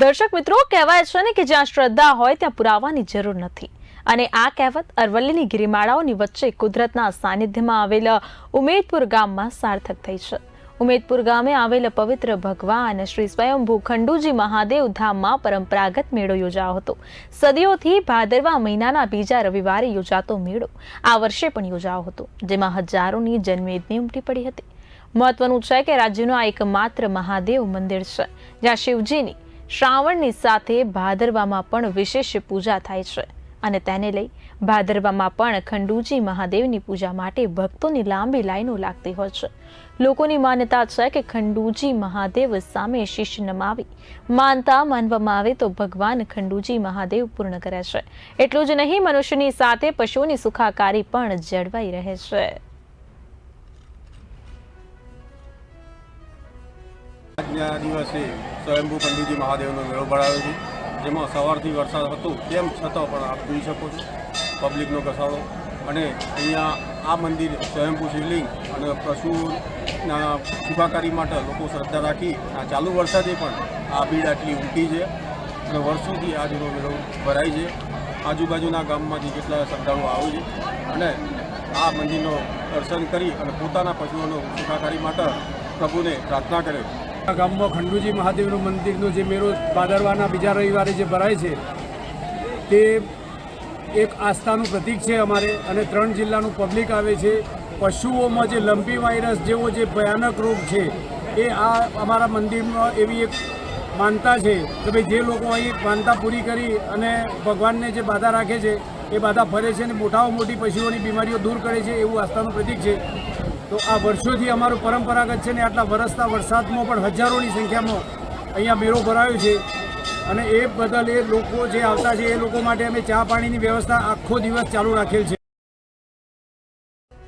દર્શક મિત્રો, કહેવાય છે ને કે જ્યાં શ્રદ્ધા હોય ત્યાં પુરાવાની જરૂર નથી. અને આ કહેવત અરવલ્લીની ગિરિમાળાઓની વચ્ચે કુદરતના સાનિધ્યમાં આવેલા ઉમેદપુર ગામમાં સાર્થક થઈ છે. ઉમેદપુર ગામે આવેલ પવિત્ર ભગવાન શ્રી સ્વયંભૂ ખંડુજી મહાદેવ ધામમાં પરંપરાગત મેળો યોજાયો હતો. સદીઓથી ભાદરવા મહિનાના બીજા રવિવારે યોજાતો મેળો આ વર્ષે પણ યોજાયો હતો, જેમાં હજારોની જન્મેદની ઉમટી પડી હતી. મહત્વનું છે કે રાજ્યનું આ એકમાત્ર મહાદેવ મંદિર છે, જ્યાં શિવજીની શ્રાવણની સાથે ભાદરવામાં પણ વિશેષ પૂજા થાય છે અને તેને લઈ ભાદરવામાં પણ ખંડુજી મહાદેવની પૂજા માટે ભક્તોની લાંબી લાઈનો લાગતી હોય છે. લોકોની માન્યતા છે કે ખંડુજી મહાદેવ સામે શીશ નમાવી, માનતા માનવામાં આવે તો ભગવાન ખંડુજી મહાદેવ પૂર્ણ કરે છે. એટલું જ નહીં, મનુષ્યની સાથે પશુઓની સુખાકારી પણ જળવાઈ રહે છે. આજના દિવસે સ્વયંભૂ પંડિતજી મહાદેવનો મેળો ભરાયો છે. જેમાં સવારથી વરસાદ હતો તેમ છતાં પણ આપ જોઈ શકો છો પબ્લિકનો ઘસાડો. અને અહીંયા આ મંદિર સ્વયંભૂ શિવલિંગ અને પશુના શુભાકારી માટે લોકો શ્રદ્ધા રાખી આ ચાલુ વરસાદે પણ આ ભીડ આટલી ઉમટી છે. અને વર્ષોથી આજનો મેળો ભરાય છે. આજુબાજુના ગામમાંથી કેટલા શ્રદ્ધાળુઓ આવે છે. અને આ મંદિરનો દર્શન કરી અને પોતાના પશુઓનો સુખાકારી માટે પ્રભુને પ્રાર્થના કરે. છે આ ગામમાં ખંડુજી મહાદેવનું મંદિરનો જે મેળો ભાદરવાના બીજા રવિવારે જે ભરાય છે, તે એક આસ્થાનું પ્રતીક છે અમારે અને ત્રણ જિલ્લાનું પબ્લિક આવે છે. પશુઓમાં જે લંપી વાયરસ જેવો જે ભયાનક રોગ છે, એ આ અમારા મંદિરમાં એવી એક માનતા છે કે ભાઈ જે લોકો અહીં માનતા પૂરી કરી અને ભગવાનને જે બાધા રાખે છે, એ બાધા ફરે છે અને મોટામાં મોટી પશુઓની બીમારીઓ દૂર કરે છે એવું આસ્થાનું પ્રતીક છે. તો આ વર્ષોથી અમારું પરંપરાગત છે ને આટલા વરસતા વરસાદમાં પણ હજારોની સંખ્યામાં અહીંયા મેળો ભરાયો છે. અને એ બદલ એ લોકો જે આવતા છે એ લોકો માટે અમે ચા પાણીની વ્યવસ્થા આખો દિવસ ચાલુ રાખેલ છે.